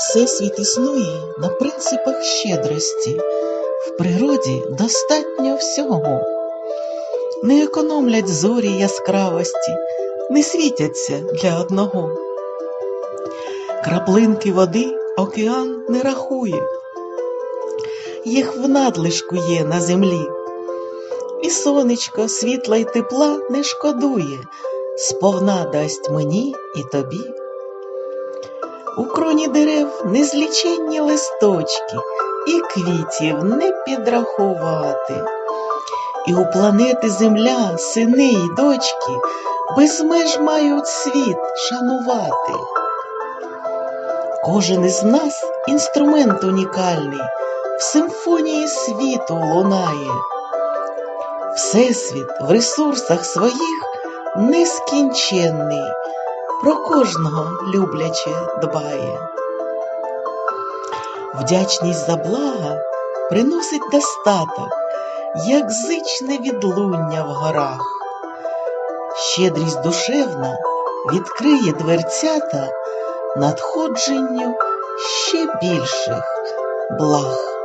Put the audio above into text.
Всесвіт існує на принципах щедрості, в природі достатньо всього. Не економлять зорі яскравості, не світяться для одного. Краплинки води океан не рахує, їх в надлишку є на землі. І сонечко світла й тепла не шкодує, сповна дасть мені і тобі. У кроні дерев незліченні листочки, і квітів не підрахувати. І у планети Земля сини й дочки без меж мають світ шанувати. Кожен із нас інструмент унікальний, в симфонії світу лунає. Всесвіт в ресурсах своїх нескінченний, про кожного любляче дбає. Вдячність за блага приносить достаток, як зичне відлуння в горах. Щедрість душевна відкриє дверцята надходженню ще більших благ.